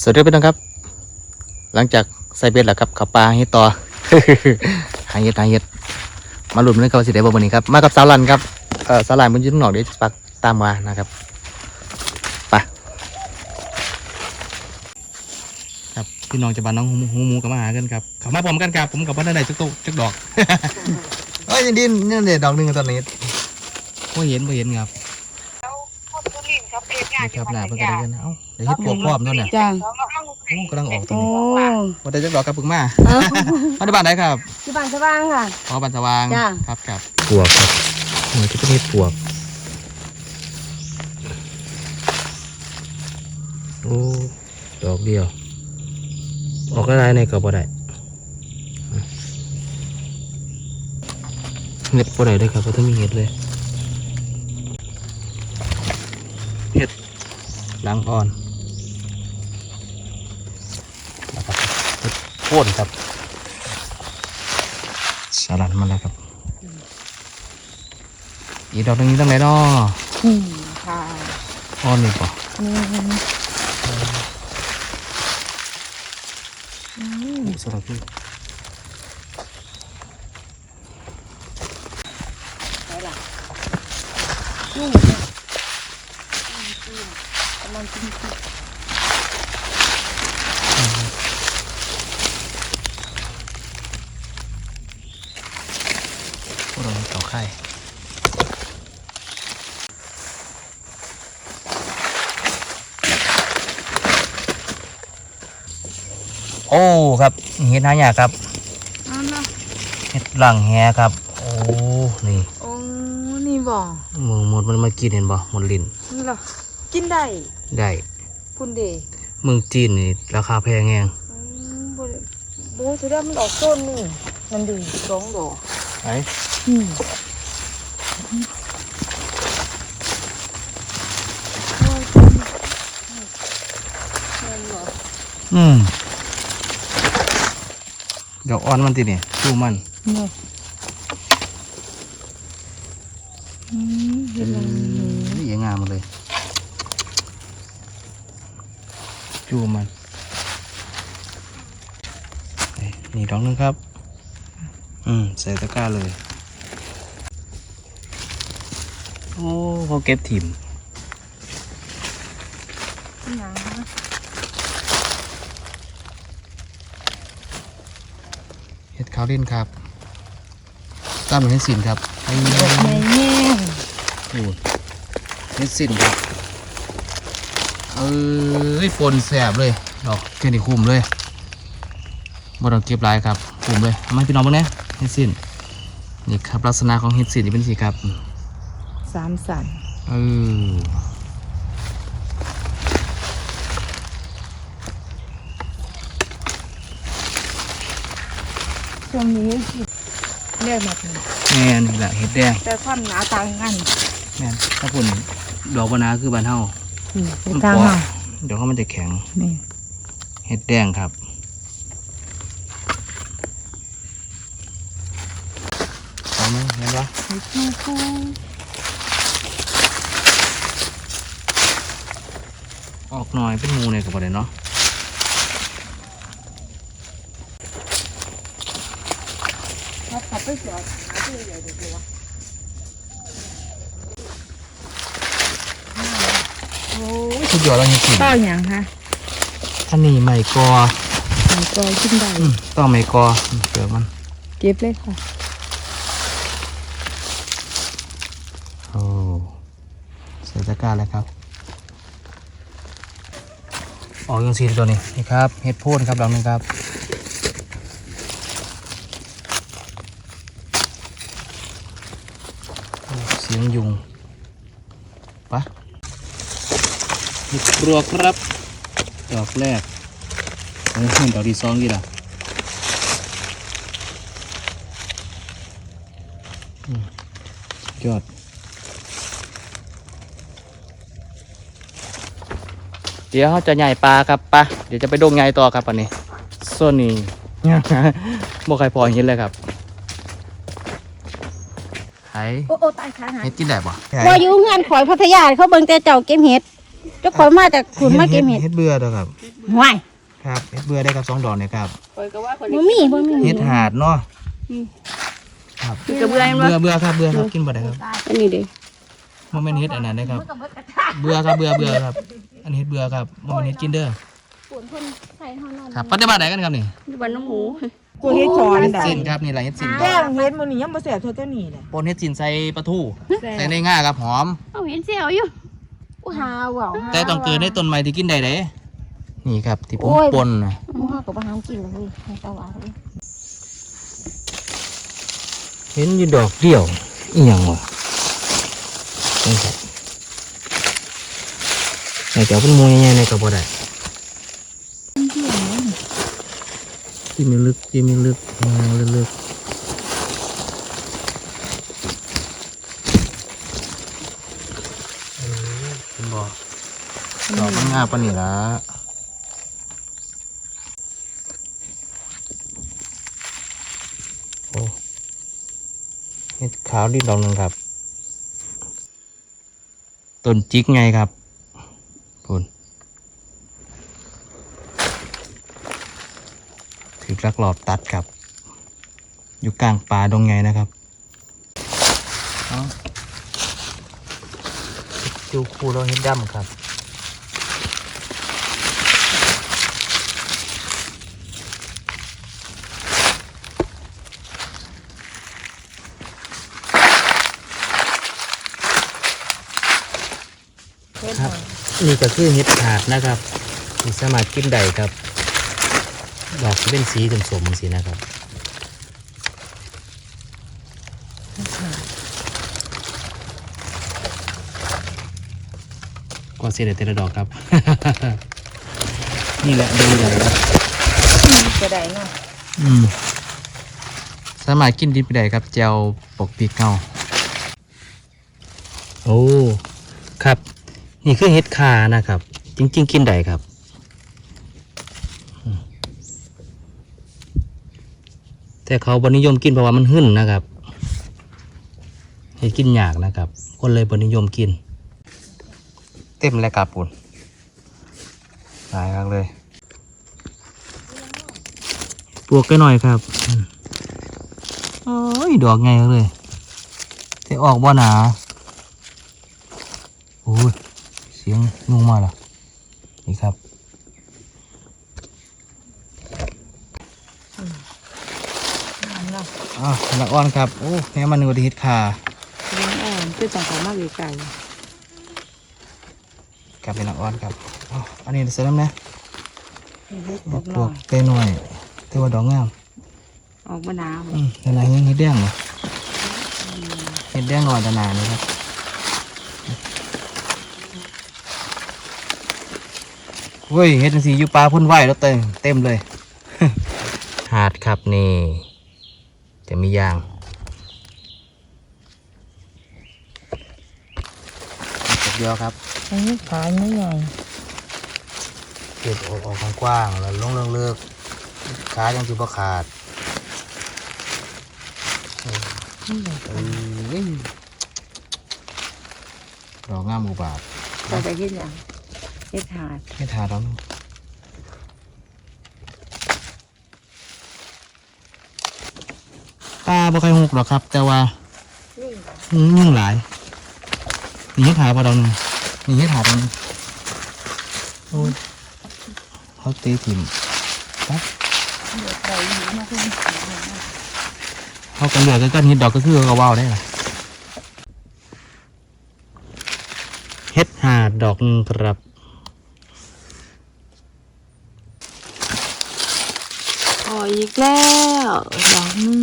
สวัสดีพี่น้องครับ หลังจากใส่เบ็ดแล้วครับขับปลาเฮ็ดต่อ หาเฮ็ดหาเฮ็ดมาหลุดมันเขาสิได้บ่วันนี้ครับ มากับสาลันครับ เอ่อสาลันมันยืนข้างนอกเดี๋ยวปักตามมานะครับไปครับพี่น้องจะบานน้องหูหูหมูกับมาหากันครับเขามาพร้อมกันครับผมกับบ้านไหนจักตุกจักดอกเอ้ยยังดินนี่เด็ดดอกหนึ่งตอนนี้บ่เห็นบ่เห็นครับ แล้วคนบุรีเขาเป็ นงานนี่ครับหน้าเพิ่นก็ได้กันนะเอ้าเดี๋ยวเฮ็ดปวกพร้อมด้วยเนี่ยจ้า โอ้กำลังออกตรงโอ้นี้ว่าได้จักดอกครับเพิ่งมามาได้บ้านไหนครับที่บ้านสว่างค่ะ อ๋อบ้านสว่างจ้ะ ครับครับปวกครับเหมือนที่เป็นเห็ดปวกโอ้ดอกเดียว ออกอะไรในก็บ่ได้เห็ดบ่ได้เลยครับเพราะถ้ามีเห็ดเลยเห็ด ล้างอ่อนแล้วก็เห็ดโค่นครับสลัดมาแล้วครับ อีกดอกหนึงนี้ตั้งไหนเนาะอืมค่ะอ่อนนี่ป่ะอืมสลัดพี่ยุ่ง กำลังกินข้าวพวกเราเก่าไข่โอ้ครับเห็ดหายากครับอ้าวนะเห็ดหลังแฮครับ โอ้นี่โอ้นี่บ่หมึงหมดมันมากินเห็นบ่หมดลิ้นนี่เหรอ กินได้ได้คุณเดชเมืองจีนนี่ราคาแพงแงงอืมบ่ได้บ่ถือว่ามันออกต้นนี่มันดีสองดอกไอ้อืมอืมดอกอ่อนมันติเนี่ยชูมัน เนี่ย จูมัน นี่นี่ดอกหนึงครับ อืมใส่ตะกร้าเลย โอ้เขาเก็บถิ่มนี่หยังนะเห็ดขาวเล่นครับตามเหมือนเห็ดสินครับไอ้ดอกใหญ่แห้งปูนเห็ดสินครับ เอ้ยปนแสบเลย ดอกแค่นี้คุ้มเลยบ่ต้องเก็บหลายครับคุ้มเลยเอามาให้พี่น้องเบ้างนะเห็ดสินนี่ครับ ลักษณะของเห็ดสินนี่เป็นสีครับสามสันเออช่วงนี้เรียกแบบนี้แม่นนี่แหละเห็ดแดงแต่ความหนาต่างกันแม่นถ้าผลดอกบานาคือบานเฮา อืมเป็นมันทางเปาะเฮาเดี๋ยวเขามันจะแข็งนี่เห็ดแดงครับเอาไหมเห็นปะเห็ดคู่คู่ออกหน่อยเป็นหมูเนี่ยกับอะไรเนาะถ้าขับไปจอดหาที่ใหญ่เดี๋ยววะโอ้ย สุดยอดแล้วจริงข้าวหยังคะๆอันนี้ไม่กอหอยกอยขึ้นได้อืมต้องไม่กอเกิดมัน เก็บเลยค่ะโอ้ใส่ตะกร้าแล้วครับออกยังสีตัวนี้นี่ครับเห็ดโพดครับดอกหนึงครับโอ้เสียงยุงปะ เห็ดปลวกครับ ดอกแรกโอ้ยดอกที่สองกี่ล่ะอืมยอดเดี๋ยวเขาจะใหญ่ปลาครับปะเดี๋ยวจะไปดงใหญ่ต่อครับอันนี้ส่วนนี้บ่ใครพอเห็นเลยครับไห้โอ้โอ้ตายขาหายเฮ็ดกินได้ปะว่าอยู่เงินข่อยพัทยาเขาเบิ่งแต่เจ้าเก็บเห็ด เจะคอยมาจากขุนมาเก็บเห็ดเฮ็ดเบื่อเด้อครับห่วยครับเฮ็ดเบื่อได้ครับสองดอกเนี่ยครับคอยก็ว่าคนบ่มีบ่มีเฮ็ดหาดเนาะครับกระเบื้องเบื่อเบื่อครับเบื่อครับกินบ่ได้ครับอันนี้เด้บ่แม่นเฮ็ดอันนั้นนะครับ เบื่อครับเบื่อเบื่อครับ อันนี้เฮ็ดเบื่อครับบ่แม่นเฮ็ดกินเด้อขุนคนใส่เฮานอนครับปฏิบัติได้กันครับนี่อยู่บ้านน้องหมูกูเฮ็ดคอนเฮ็ดได้สินครับนี่ล่ะเฮ็ดสินแก้งเฮ็ดมื้อนี้ยังบ่แซ่บเท่าเจ้านี่เลยปนเฮ็ดสินใส่ปลาทูแซ่ใส่บในง่าครับหอมเอาเห็นเสียวอยู่ กูหาว่าวแต่ต้องเกิดในต้นไม้ที่กินได้เด้นี่ครับ ที่ผมปนน่ะหมูเฮาก็บ่หามกินเลยเฮ้ยให้ตาหวานเลยเห็นอยู่ดอกเดียวอีหยังวะนี่ครับแต่เจ้าเป็นมวยใหญ่ๆในก็บ่ได้จิ้มลึกจิ้มลึกงานลึกๆเป็น บ่ดอกมันงาปานนี่ละโอ้เห็ดขาวดีดอกหนึ่งครับ ต้นจิกไงครับคุณถือลักหลอบตัดครับ อยู่กลางป่าดงไงนะครับเอา จูคูเราเห็ดดำครับเฮ็ดครับนี่ก็คือเห็ดถาดนะครับที่สามารถกินได้ครับ ดอกจะเป็นสีสมๆสีนะครับ ก็เสียดายแต่ละดอกครับ นี่แหละดูเลยครับก็ได้เนาะอืมสามารถกินดิบได้ครับเจลปกปีกเงาโอ้ครับ นี่คือเห็ดคานะครับ จริง ๆ กินได้ครับอืมแต่เขาบนิยมกินเพราะว่ามันหึ่นนะครับเห็ดกินยากนะครับ คนเลยบนิยมกินเต็มเลยครับปุ่นหลายครั้งเลยปลวกกันหน่อยครับอืมโอ้ยดอกไงเลยแต่ออกบ่หนาโอ้ยเสียงนุ่งมาแล้วนี่ครับนั่นเนาะอ้าวละอ่อนครับ โอ้แม่มันนึกว่าได้เฮ็ดขาเลี้ยงอ่อนคือต้องเข้ามาไกลค รับเป็นละอ่อนครับอ้าวอันนี้เสร็จแล้วนะๆเฮ็ดปดลอวกกเต้หน่อยแต่ว่าดอกงามออกมะนาวอืมแต่ไหนยังเฮ็ดแดงเหรอเฮ็ดแดงหน่อยแต่หนานี่ครับเฮ้ยเฮ็ดจังสีอยู่ปลาพ่นไหวแล้วเต็มเต็มเลย หาดครับนี่ จะมียางเดียวครับ อันนี้ขายไม่ใหญ่เก็บออกออกกว้างๆแล้วลงเลิกๆขายังคือบ่ขาดเอ้ยดอกงามอุบาทเราไปเฮ็ดหยังเฮ็ดหาดไม่ทาแล้วปลาบ่ค่อยหกหรอกครับ แต่ว่าอืมยังหลายนี่ให้ถาปลาดอกหนึง นี่ให้ถาตรงนี้โอ้ยเขาตีถิ่มปั๊บเขากันเหลือก็ก้อนเห็ดดอกก็คือเขาว่าวได้ล่ะเฮ็ดหาดดอกหนึงครับอ๋ออีกแล้วดอกนึง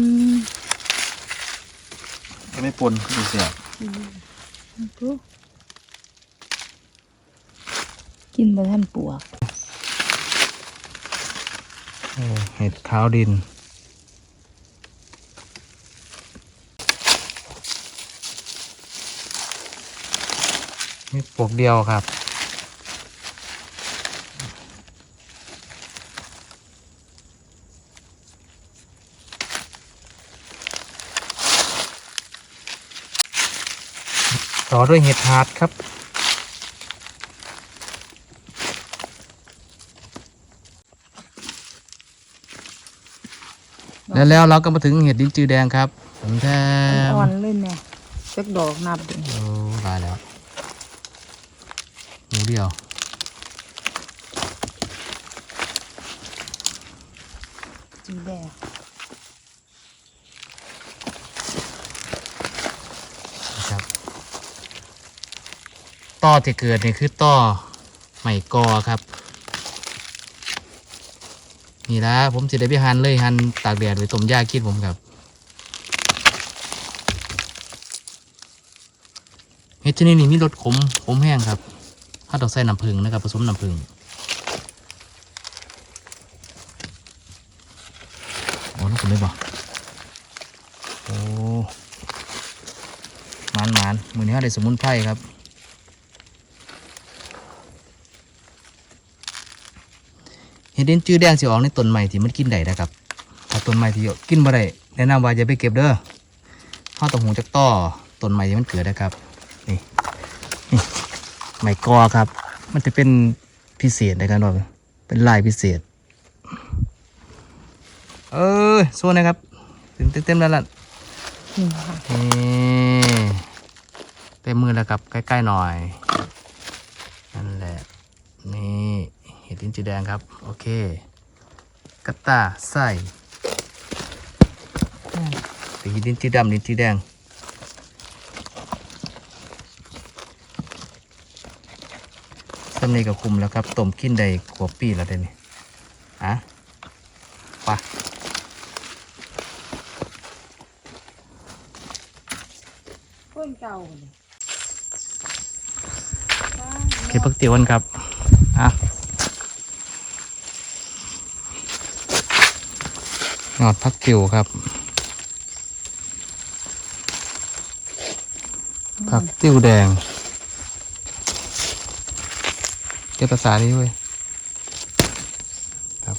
ก็ไม่ปนดูเสีย กินบ่ทันปวกเห็ดขาวดิน มีปวกเดียวครับต่อด้วยเห็ดหาดครับ แล้วแล้วเราก็มาถึงเห็ดดินจือแดงครับผมแทมอ่อนๆเลยแม่จักดอกนับดิโอ้ตายแล้วหมูเดียวจีแดงนะครับต่อที่เกิดนี่คือต่อใหม่กอครับ นี่ละผมสิได้ไปหั่นเลยหั่นตากแดดไว้ต้มยากินผมครับเฮ็ดชนิดนี้มีรสขมขมแห้งครับถ้าต้องใส่น้ำผึ้งนะครับ ผสมน้ำผึ้งโอ้ลูกคุณเลยบ่โอ้หมานหมานมือนี้เขาได้สมุนไพรครับ เห็ดดินจื้อแดงสิออกในต้นใหม่ที่มันกินได้นะครับถ้าต้นใหม่ที่กินบ่ได้แนะนำว่าอย่าไปเก็บเด้อข้าต้องหูจากต้อต้นใหม่ที่มันเกิดนะครับนี่นี่ใหม่กอครับ มันจะเป็นพิเศษในการว่าเป็นลายพิเศษ เออส่วนนะครับเต็มเต็มๆแล้วล่ะนี่เต็มมือแล้วครับใกล้ๆหน่อยนั่นแหละนี่ ห็ดดินจีแดงครับ โอเคกระตาใส่ตีดินจีดำดินจีแดงสำนีกับคุมแล้วครับต้มกินได้ขวบปีแล้วเดี๋ยวนี้อะไปต้นเก่าเลยเก็บผักเตียวกันครับ อะ อดผักติวครับ ผักติ้วแดงเก็บภาษานี้เว้ยครับ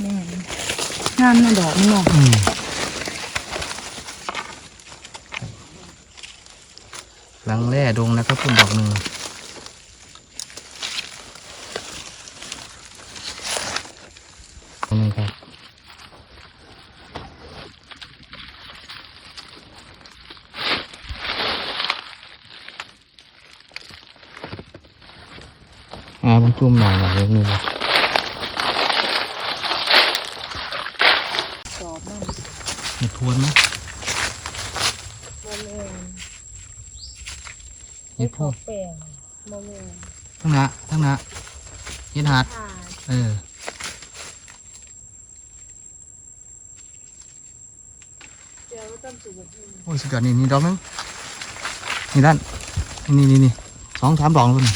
แม่นงามนะดอกมันเนาะอืมหลังแร่ดงนะครับคุณดอกหนึ่งตรงนี้ครับ อ่ามัน จุ่มหน่อยหน่อยเล็กนึงครับดอกมันมีทวนไหมโมเมนเห็ดพวกแป้งโมเมนทั้งนะทั้งนะเห็ดหัดค่ะเออเดี๋ยวต้นสูงโอ้ยสุดยอดนี่นี่ดอกนึงนี่ด้านนี่นี่นี่สองสามดอกเลยนี่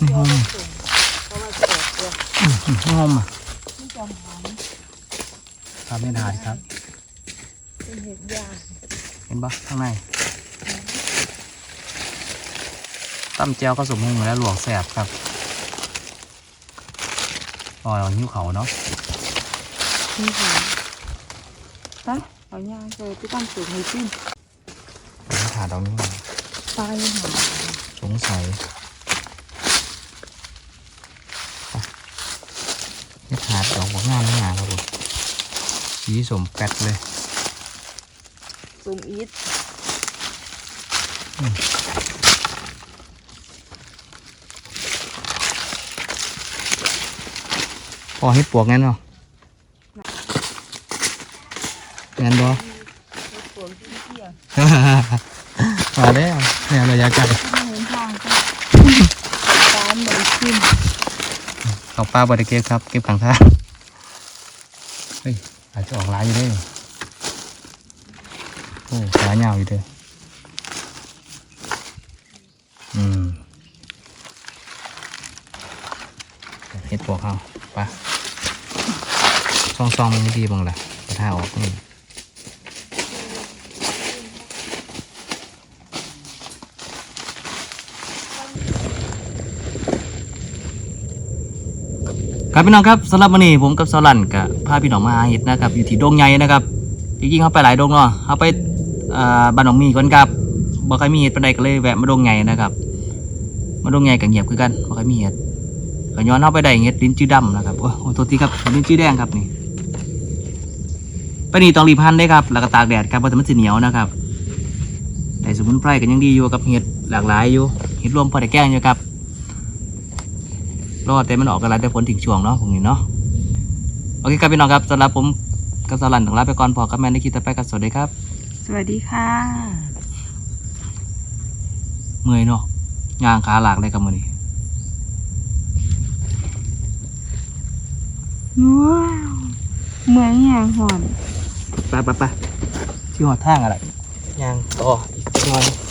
นี่หอมสูงเหือหอมอะนี่จะหอมครับไม่ได้ครับ เป็นเห็ดยางเห็นปะข้างในตั้มเจียวก็สมมุงแล้วหลวกแสบครับอ๋อเราหิ้วเขาเนาะนี่ค่ะไปเอายางเลยที่ต้นสูงให้ขึ้นเดี๋ยวถ่าดอกนี้มาตายหอมสงสัย เห็ดหาดดอกบักงามไม่งามครับผมสีสมแปดเลยสูงอีทพอให้ปวกงั้นเนาะงั้นบ่สวนที่เที่ยงมาแล้วเนี่ยระยะไกลที่เห็นทางก็ตามเลยขึ้น ลาป้าบริเก็บครับ เก็บขังท่าเฮ้ยอาจจะออกลายอยู่ด้วยโอ้ขาเหงาวอยู่เด้ออืมเห็ดปวกเขาไปซองซองๆมันไม่ดีบ้างล่ะกระทาออกนี่ ครับพี่น้องครับสำหรับวันนี้ผมกับสลันกับพาพี่น้องมาหาเห็ดนะครับ อยู่ที่ดงใหญ่นะครับจริงๆเขาไปหลายดงเนาะเขาไปบ้านหนองมีก่อนครับบ่ใครมีเห็ดปานใดก็เลยแวะมาดงใหญ่นะครับ มาดงใหญ่กับเงียบคือกันบ่ใครมีเห็ดก็ย้อนเข้าไปได้เห็ดลิ้นจื้อดำนะครับโอ้โหตัวทีครับลิ้นจื้อแดงครับนี่ไปนี่ต้องรีบหั่นได้ครับแล้วก็ตากแดดครับเพราะมันจะเหนียวนะครับแต่สมุนไพรก็ยังดีอยู่กับเห็ดหลากหลายอยู่เห็ดรวมพอได้แก้งอยู่ครับ รอดแต่มันออกกันแล้วแต่ผลถึงช่วงเนาะพวกนี้เนาะโอเคครับพี่น้องครับสำหรับผมกับสลันต้องลาไปก่อนพอกับแม่ในคลิปต่อไปครับสวัสดีครับ สวัสดีค่ะ เมื่อยเนาะย่างขาหลากเลยครับมือนี้ว้าวเมืองแหงหอนไปไปไปที่หอดทางอะไรย่างต่ออีกสักหน่อย